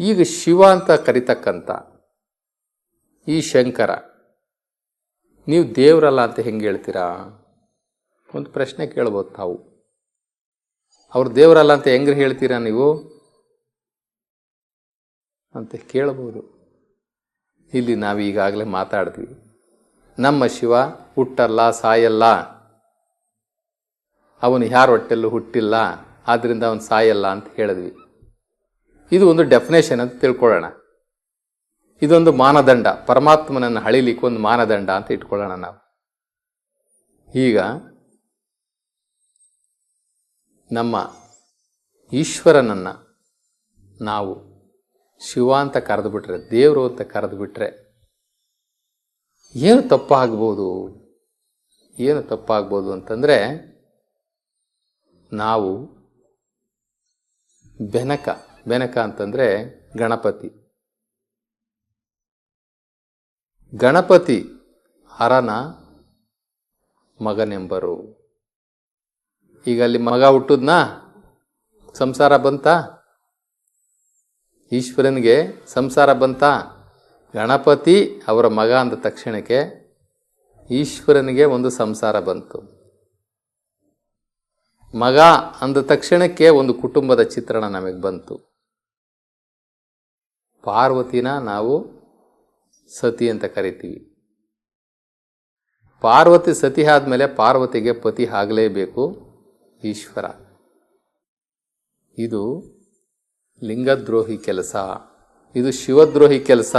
ಈಗ ಶಿವ ಅಂತ ಕರಿತಕ್ಕಂಥ ಈ ಶಂಕರ, ನೀವು ದೇವರಲ್ಲ ಅಂತ ಹೆಂಗೆ ಹೇಳ್ತೀರಾ? ಒಂದು ಪ್ರಶ್ನೆ ಕೇಳ್ಬೋದು ತಾವು. ಅವ್ರು ದೇವರಲ್ಲ ಅಂತ ಹೆಂಗ್ರಿ ಹೇಳ್ತೀರಾ ನೀವು? ಅಂತ ಕೇಳ್ಬೋದು. ಇಲ್ಲಿ ನಾವು ಈಗಾಗಲೇ ಮಾತಾಡ್ತೀವಿ ನಮ್ಮ ಶಿವ ಹುಟ್ಟಲ್ಲ, ಸಾಯಲ್ಲ. ಅವನು ಯಾರ ಹೊಟ್ಟೆಲ್ಲೂ ಹುಟ್ಟಿಲ್ಲ ಆದ್ದರಿಂದ ಅವನು ಸಾಯಲ್ಲ ಅಂತ ಹೇಳಿದ್ವಿ. ಇದು ಒಂದು ಡೆಫಿನೇಷನ್ ಅಂತ ತಿಳ್ಕೊಳ್ಳೋಣ. ಇದೊಂದು ಮಾನದಂಡ. ಪರಮಾತ್ಮನನ್ನು ಹಳಿಲಿಕ್ಕೆ ಒಂದು ಮಾನದಂಡ ಅಂತ ಇಟ್ಕೊಳ್ಳೋಣ ನಾವು. ಈಗ ನಮ್ಮ ಈಶ್ವರನನ್ನು ನಾವು ಶಿವ ಅಂತ ಕರೆದು ಬಿಟ್ರೆ, ದೇವರು ಅಂತ ಕರೆದು ಬಿಟ್ರೆ ಏನು ತಪ್ಪಾಗ್ಬೋದು? ಏನು ತಪ್ಪಾಗ್ಬೋದು ಅಂತಂದರೆ ನಾವು ಬೆನಕ ಬೆನಕ ಅಂತಂದರೆ ಗಣಪತಿ. ಗಣಪತಿ ಹರನ ಮಗನೆಂಬರು. ಈಗ ಅಲ್ಲಿ ಮಗ ಹುಟ್ಟುದ್ನಾ? ಸಂಸಾರ ಬಂತ? ಈಶ್ವರನಿಗೆ ಸಂಸಾರ ಬಂತ? ಗಣಪತಿ ಅವರ ಮಗ ಅಂದ ತಕ್ಷಣಕ್ಕೆ ಈಶ್ವರನಿಗೆ ಒಂದು ಸಂಸಾರ ಬಂತು. ಮಗ ಅಂದ ತಕ್ಷಣಕ್ಕೆ ಒಂದು ಕುಟುಂಬದ ಚಿತ್ರಣ ನಮಗೆ ಬಂತು. ಪಾರ್ವತಿನ ನಾವು ಸತಿ ಅಂತ ಕರಿತೀವಿ. ಪಾರ್ವತಿ ಸತಿ ಆದಮೇಲೆ ಪಾರ್ವತಿಗೆ ಪತಿ ಆಗಲೇಬೇಕು ಈಶ್ವರ. ಇದು ಲಿಂಗದ್ರೋಹಿ ಕೆಲಸ. ಇದು ಶಿವದ್ರೋಹಿ ಕೆಲಸ.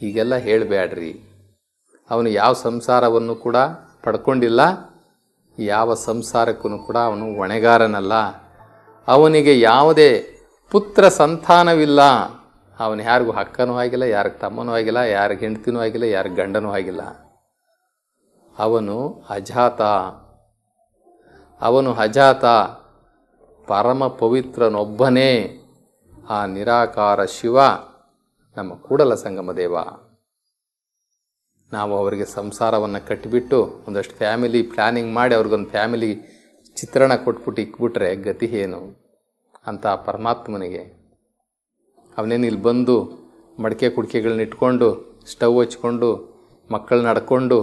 ಹೀಗೆಲ್ಲ ಹೇಳಬೇಡ್ರಿ ಅವನು ಯಾವ ಸಂಸಾರವನ್ನು ಕೂಡ ಪಡ್ಕೊಂಡಿಲ್ಲ, ಯಾವ ಸಂಸಾರಕ್ಕೂ ಕೂಡ ಅವನು ಹೊಣೆಗಾರನಲ್ಲ. ಅವನಿಗೆ ಯಾವುದೇ ಪುತ್ರ ಸಂತಾನವಿಲ್ಲ. ಅವನು ಯಾರಿಗೂ ಅಕ್ಕನೂ ಆಗಿಲ್ಲ, ಯಾರಿಗೆ ತಮ್ಮನೂ ಆಗಿಲ್ಲ, ಯಾರಿಗೆ ಹೆಂಡ್ತಿನೂ ಆಗಿಲ್ಲ, ಯಾರಿಗೆ ಗಂಡನೂ ಆಗಿಲ್ಲ. ಅವನು ಅಜಾತ. ಅವನು ಅಜಾತ. ಪರಮ ಪವಿತ್ರನೊಬ್ಬನೇ. ಆ ನಿರಾಕಾರ ಶಿವ ನಮ್ಮ ಕೂಡಲ ಸಂಗಮ ದೇವ. ನಾವು ಅವರಿಗೆ ಸಂಸಾರವನ್ನು ಕಟ್ಟಿಬಿಟ್ಟು ಒಂದಷ್ಟು ಫ್ಯಾಮಿಲಿ ಪ್ಲ್ಯಾನಿಂಗ್ ಮಾಡಿ ಅವ್ರಿಗೊಂದು ಫ್ಯಾಮಿಲಿ ಚಿತ್ರಣ ಕೊಟ್ಬಿಟ್ಟು ಇಕ್ಬಿಟ್ರೆ ಗತಿ ಏನು? ಅಂತ ಪರಮಾತ್ಮನಿಗೆ ಅವನೇನು ಇಲ್ಲಿ ಬಂದು ಮಡಿಕೆ ಕುಡಿಕೆಗಳನ್ನ ಇಟ್ಕೊಂಡು, ಸ್ಟವ್ ಹಚ್ಕೊಂಡು ಮಕ್ಕಳು ನಡ್ಕೊಂಡು,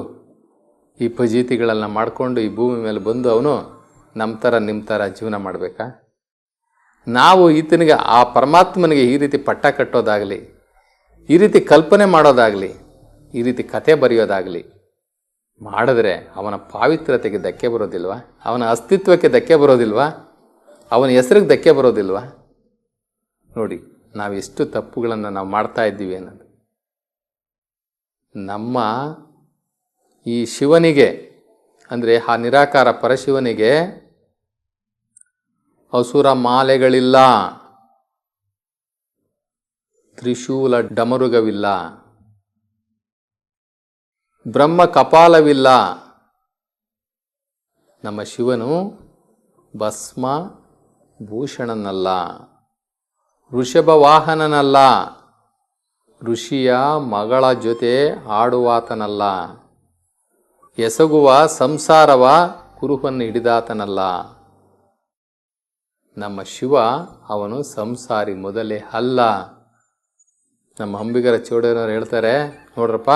ಈ ಫಜೀತಿಗಳನ್ನ ಮಾಡಿಕೊಂಡು, ಈ ಭೂಮಿ ಮೇಲೆ ಬಂದು ಅವನು ನಮ್ಮ ಥರ ನಿಮ್ಮ ಥರ ಜೀವನ ಮಾಡಬೇಕಾ? ನಾವು ಈತನಿಗೆ, ಆ ಪರಮಾತ್ಮನಿಗೆ ಈ ರೀತಿ ಪಟ್ಟ ಕಟ್ಟೋದಾಗಲಿ, ಈ ರೀತಿ ಕಲ್ಪನೆ ಮಾಡೋದಾಗಲಿ, ಈ ರೀತಿ ಕತೆ ಬರೆಯೋದಾಗಲಿ, ಮಾಡಿದ್ರೆ ಅವನ ಪಾವಿತ್ರತೆಗೆ ಧಕ್ಕೆ ಬರೋದಿಲ್ವಾ? ಅವನ ಅಸ್ತಿತ್ವಕ್ಕೆ ಧಕ್ಕೆ ಬರೋದಿಲ್ವಾ? ಅವನ ಹೆಸರಿಗೆ ಧಕ್ಕೆ ಬರೋದಿಲ್ವಾ? ನೋಡಿ ನಾವು ಎಷ್ಟು ತಪ್ಪುಗಳನ್ನು ನಾವು ಮಾಡ್ತಾ ಇದ್ದೀವಿ ಅನ್ನೋದು. ನಮ್ಮ ಈ ಶಿವನಿಗೆ, ಅಂದರೆ ಆ ನಿರಾಕಾರ ಪರಶಿವನಿಗೆ ಅಸುರ ಮಾಲೆಗಳಿಲ್ಲ. ತ್ರಿಶೂಲ ಡಮರುಗವಿಲ್ಲ. ಬ್ರಹ್ಮ ಕಪಾಲವಿಲ್ಲ. ನಮ್ಮ ಶಿವನು ಭಸ್ಮ ಭೂಷಣನಲ್ಲ. ಋಷಭ ವಾಹನನಲ್ಲ, ಋಷಿಯ ಮಗಳ ಜೊತೆ ಆಡುವಾತನಲ್ಲ. ಎಸಗುವ ಸಂಸಾರವ ಕುರುಹನ್ನು ಹಿಡಿದಾತನಲ್ಲ. ನಮ್ಮ ಶಿವ ಅವನು ಸಂಸಾರಿ ಮೊದಲೇ ಅಲ್ಲ. ನಮ್ಮ ಅಂಬಿಗರ ಚೌಡನವ್ರು ಹೇಳ್ತಾರೆ, ನೋಡ್ರಪ್ಪ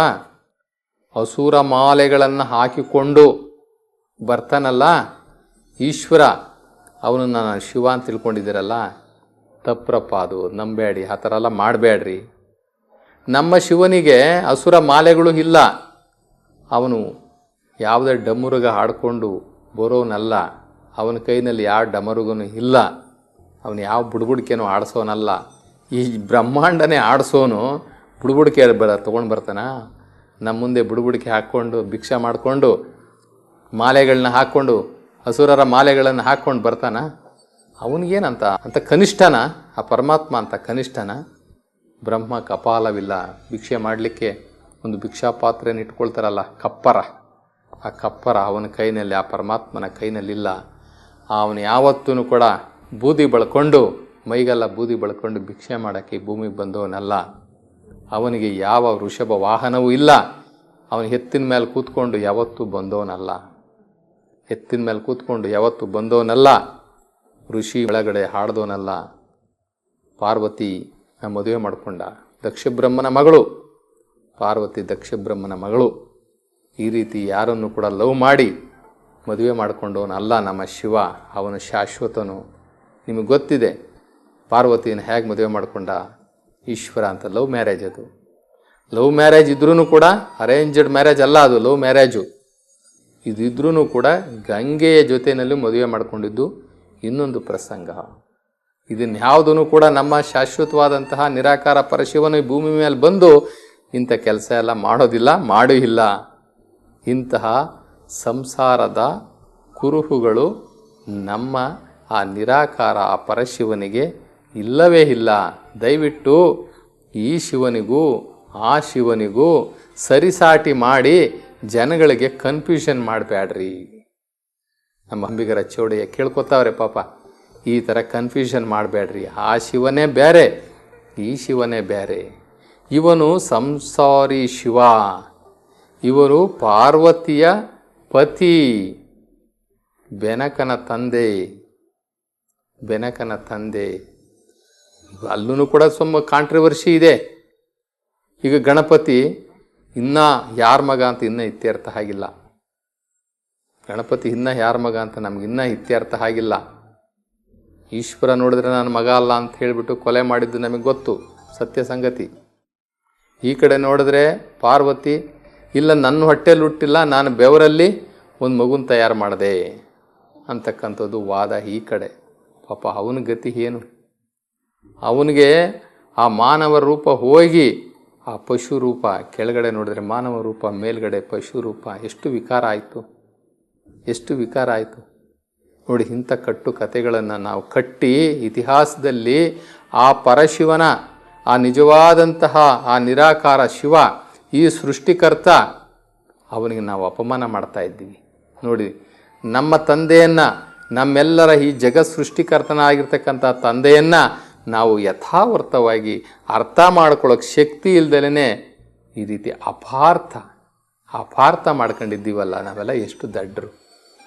ಹಸೂರ ಮಾಲೆಗಳನ್ನು ಹಾಕಿಕೊಂಡು ಬರ್ತಾನಲ್ಲ, ಈಶ್ವರ, ಅವನು ನಾನು ಶಿವ ಅಂತ ತಿಳ್ಕೊಂಡಿದ್ದೀರಲ್ಲ ತಪ್ಪ್ರಪ್ಪ ಅದು ನಂಬೇಡಿ ಆ ಥರ ಎಲ್ಲ ಮಾಡಬೇಡ್ರಿ ನಮ್ಮ ಶಿವನಿಗೆ ಅಸುರ ಮಾಲೆಗಳು ಇಲ್ಲ. ಅವನು ಯಾವುದೇ ಡಮರುಗ ಹಾಡಿಕೊಂಡು ಬರೋನಲ್ಲ. ಅವನ ಕೈನಲ್ಲಿ ಯಾವ ಡಮರುಗನು ಇಲ್ಲ. ಅವನು ಯಾವ ಬುಡ್ಬುಡಿಕೆನು ಆಡಿಸೋನಲ್ಲ. ಈ ಬ್ರಹ್ಮಾಂಡನೇ ಆಡಿಸೋನು, ಬುಡ್ಬುಡ್ಕೆ ಬರ, ತೊಗೊಂಡು ಬರ್ತಾನ? ನಮ್ಮ ಮುಂದೆ ಬುಡ್ಬುಡಿಕೆ ಹಾಕ್ಕೊಂಡು, ಭಿಕ್ಷೆ ಮಾಡಿಕೊಂಡು ಮಾಲೆಗಳನ್ನ ಹಾಕ್ಕೊಂಡು ಹಸುರರ ಮಾಲೆಗಳನ್ನು ಹಾಕ್ಕೊಂಡು ಬರ್ತಾನ? ಅವನಿಗೇನಂತ? ಅಂತ ಕನಿಷ್ಠನ, ಆ ಪರಮಾತ್ಮ ಅಂತ ಕನಿಷ್ಠನ ಬ್ರಹ್ಮ ಕಪಾಲವಿಲ್ಲ. ಭಿಕ್ಷೆ ಮಾಡಲಿಕ್ಕೆ ಒಂದು ಭಿಕ್ಷಾ ಪಾತ್ರೆಯನ್ನು ಇಟ್ಕೊಳ್ತಾರಲ್ಲ, ಕಪ್ಪರ. ಆ ಕಪ್ಪರ ಅವನ ಕೈನಲ್ಲಿ, ಆ ಪರಮಾತ್ಮನ ಕೈನಲ್ಲಿಲ್ಲ. ಅವನು ಯಾವತ್ತೂ ಕೂಡ ಬೂದಿ ಬಳ್ಕೊಂಡು, ಮೈಗೆಲ್ಲ ಬೂದಿ ಬಳ್ಕೊಂಡು ಭಿಕ್ಷೆ ಮಾಡೋಕ್ಕೆ ಭೂಮಿಗೆ ಬಂದವನಲ್ಲ. ಅವನಿಗೆ ಯಾವ ವೃಷಭ ವಾಹನವೂ ಇಲ್ಲ. ಅವನು ಎತ್ತಿನ ಮೇಲೆ ಕೂತ್ಕೊಂಡು ಯಾವತ್ತೂ ಬಂದವನಲ್ಲ. ಎತ್ತಿನ ಮೇಲೆ ಕೂತ್ಕೊಂಡು ಯಾವತ್ತೂ ಬಂದವನಲ್ಲ. ಋಷಿ ಒಳಗಡೆ ಹಾಡ್ದವನಲ್ಲ. ಪಾರ್ವತಿ ಮದುವೆ ಮಾಡಿಕೊಂಡ. ದಕ್ಷಬ್ರಹ್ಮನ ಮಗಳು. ಪಾರ್ವತಿ ದಕ್ಷಬ್ರಹ್ಮನ ಮಗಳು. ಈ ರೀತಿ ಯಾರನ್ನು ಕೂಡ ಲವ್ ಮಾಡಿ ಮದುವೆ ಮಾಡಿಕೊಂಡವನಲ್ಲ ನಮ್ಮ ಶಿವ, ಅವನು ಶಾಶ್ವತನು. ನಿಮಗೆ ಗೊತ್ತಿದೆ, ಪಾರ್ವತಿಯನ್ನು ಹೇಗೆ ಮದುವೆ ಮಾಡಿಕೊಂಡ? ಈಶ್ವರ ಅಂತ ಲವ್ ಮ್ಯಾರೇಜ್ ಅದು. ಲವ್ ಮ್ಯಾರೇಜ್ ಇದ್ರೂ ಕೂಡ ಅರೇಂಜ್ಡ್ ಮ್ಯಾರೇಜ್ ಅಲ್ಲ ಅದು, ಲವ್ ಮ್ಯಾರೇಜು. ಇದಿದ್ರೂ ಕೂಡ ಗಂಗೆಯ ಜೊತೆಯಲ್ಲಿ ಮದುವೆ ಮಾಡಿಕೊಂಡಿದ್ದು ಇನ್ನೊಂದು ಪ್ರಸಂಗ. ಇದನ್ಯಾವುದನ್ನು ಕೂಡ ನಮ್ಮ ಶಾಶ್ವತವಾದಂತಹ ನಿರಾಕಾರ ಪರಶಿವನು ಭೂಮಿ ಮೇಲೆ ಬಂದು ಇಂಥ ಕೆಲಸ ಎಲ್ಲ ಮಾಡೋದಿಲ್ಲ ಮಾಡೂ ಇಲ್ಲ ಇಂತಹ ಸಂಸಾರದ ಕುರುಹುಗಳು ನಮ್ಮ ಆ ನಿರಾಕಾರ ಆ ಪರಶಿವನಿಗೆ ಇಲ್ಲವೇ ಇಲ್ಲ. ದಯವಿಟ್ಟು ಈ ಶಿವನಿಗೂ, ಆ ಶಿವನಿಗೂ ಸರಿಸಾಟಿ ಮಾಡಿ ಜನಗಳಿಗೆ ಕನ್ಫ್ಯೂಷನ್ ಮಾಡಬೇಡ್ರಿ ನಮ್ಮ ಅಂಬಿಗರ ಚೌಡಯ್ಯ ಕೇಳ್ಕೊತಾವ್ರೆ ಪಾಪ. ಈ ಥರ ಕನ್ಫ್ಯೂಷನ್ ಮಾಡಬೇಡ್ರಿ. ಆ ಶಿವನೇ ಬೇರೆ, ಈ ಶಿವನೇ ಬೇರೆ. ಇವನು ಸಂಸಾರಿ ಶಿವ. ಇವರು ಪಾರ್ವತಿಯ ಪತಿ. ಬೆನಕನ ತಂದೆ ಬೆನಕನ ತಂದೆ. ಅಲ್ಲೂ ಕೂಡ ಸ್ವಲ್ಪ ಕಾಂಟ್ರವರ್ಸಿ ಇದೆ. ಈಗ ಗಣಪತಿ ಇನ್ನ ಯಾರ ಮಗ ಅಂತ ಇನ್ನೂ ಇತ್ಯರ್ಥ ಆಗಿಲ್ಲ. ಗಣಪತಿ ಇನ್ನ ಯಾರ ಮಗ ಅಂತ ನಮ್ಗೆ ಇನ್ನೂ ಇತ್ಯರ್ಥ ಆಗಿಲ್ಲ. ಈಶ್ವರ ನೋಡಿದ್ರೆ ನನ್ನ ಮಗ ಅಲ್ಲ ಅಂತ ಹೇಳಿಬಿಟ್ಟು ಕೊಲೆ ಮಾಡಿದ್ದು ನಮಗೆ ಗೊತ್ತು, ಸತ್ಯ ಸಂಗತಿ. ಈ ಕಡೆ ನೋಡಿದ್ರೆ ಪಾರ್ವತಿ, ಇಲ್ಲ ನನ್ನ ಹೊಟ್ಟೆಲಿ ಹುಟ್ಟಿಲ್ಲ, ನಾನು ಬೆವರಲ್ಲಿ ಒಂದು ಮಗುನ ತಯಾರು ಮಾಡಿದೆ ಅಂತಕ್ಕಂಥದ್ದು ವಾದ ಈ ಕಡೆ. ಪಾಪ ಅವನ ಗತಿ ಏನು? ಅವನಿಗೆ ಆ ಮಾನವ ರೂಪ ಹೋಗಿ ಆ ಪಶು ರೂಪ, ಕೆಳಗಡೆ ನೋಡಿದ್ರೆ ಮಾನವ ರೂಪ, ಮೇಲ್ಗಡೆ ಪಶು ರೂಪ, ಎಷ್ಟು ವಿಕಾರ ಆಯಿತು? ಎಷ್ಟು ವಿಕಾರ ಆಯಿತು? ನೋಡಿ, ಇಂಥ ಕಟ್ಟು ಕಥೆಗಳನ್ನು ನಾವು ಕಟ್ಟಿ ಇತಿಹಾಸದಲ್ಲಿ ಆ ಪರಶಿವನ, ಆ ನಿಜವಾದಂತಹ, ಆ ನಿರಾಕಾರ ಶಿವ, ಈ ಸೃಷ್ಟಿಕರ್ತ, ಅವನಿಗೆ ನಾವು ಅಪಮಾನ ಮಾಡ್ತಾ ಇದ್ದೀವಿ. ನೋಡಿ, ನಮ್ಮ ತಂದೆಯನ್ನು, ನಮ್ಮೆಲ್ಲರ ಈ ಜಗತ್ ಸೃಷ್ಟಿಕರ್ತನಾಗಿರ್ತಕ್ಕಂಥ ತಂದೆಯನ್ನು ನಾವು ಯಥಾವರ್ತವಾಗಿ ಅರ್ಥ ಮಾಡ್ಕೊಳ್ಳೋಕೆ ಶಕ್ತಿ ಇಲ್ದಲೇ ಈ ರೀತಿ ಅಪಾರ್ಥ ಅಪಾರ್ಥ ಮಾಡ್ಕೊಂಡಿದ್ದೀವಲ್ಲ, ನಾವೆಲ್ಲ ಎಷ್ಟು ದಡ್ಡರು